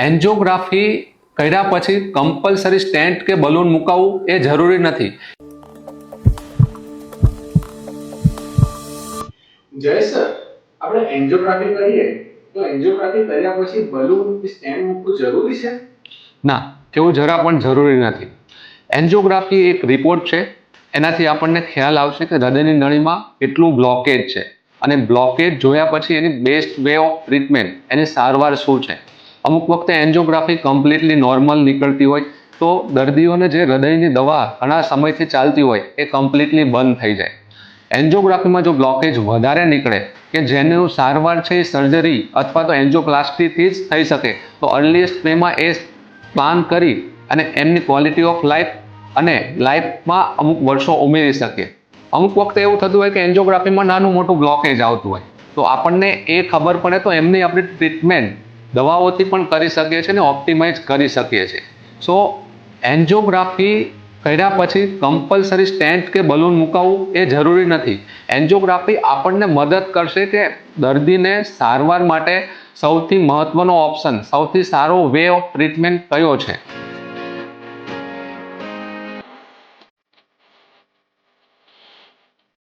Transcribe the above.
Angiography કર્યા પછી compulsory stent કે બલૂન મુકાવવું એ જરૂરી નથી. જય સર. આપણે એન્જિયોગ્રાફી કરીએ. તો એન્જિયોગ્રાફી કર્યા પછી બલૂન સ્ટેન્ડ મૂકવું જરૂરી છે? ના તેવું જરા પણ જરૂરી નથી. એન્જિયોગ્રાફી એક રિપોર્ટ છે. એનાથી આપણને ખ્યાલ આવશે કે હૃદયની નળીમાં કેટલું બ્લોકેજ છે. અને બ્લોકેજ જોયા પછી એની બેસ્ટ વે ઓફ ટ્રીટમેન્ટ એની સારવાર શું છે? અમુક વખતે એન્જિયોગ્રાફી કમ્પ્લીટલી નોર્મલ નીકળતી હોય તો દર્દીઓને જે હૃદયની દવા ઘણા સમયથી ચાલતી હોય એ કમ્પ્લીટલી બંધ થઈ જાય. એન્જિયોગ્રાફીમાં જો બ્લોકેજ વધારે નીકળે કે જેનું સારવાર છે એ સર્જરી અથવા તો એન્જિયોપ્લાસ્ટીથી જ થઈ શકે, તો અર્લીએસ્ટ વેમાં એ પ્લાન કરી અને એમની ક્વોલિટી ઓફ લાઈફ અને લાઈફમાં અમુક વર્ષો ઉમેરી શકે અમુક વખતે એવું થતું હોય કે એન્જિયોગ્રાફીમાં નાનું મોટું બ્લોકેજ આવતું હોય, તો આપણને એ ખબર પડે તો એમની આપણી ટ્રીટમેન્ટ દવાઓથી પણ કરી શકીએ છીએ અને ઓપ્ટિમાઇઝ કરી શકીએ છીએ. સો એન્જિયોગ્રાફી કર્યા પછી કમ્પલસરી સ્ટેન્ટ કે બલૂન મુકાવવું એ જરૂરી નથી. એન્જિયોગ્રાફી આપણને મદદ કરશે કે દર્દીને સારવાર માટે સૌથી મહત્ત્વનો ઓપ્શન સૌથી સારો વે ઓફ ટ્રીટમેન્ટ કયો છે?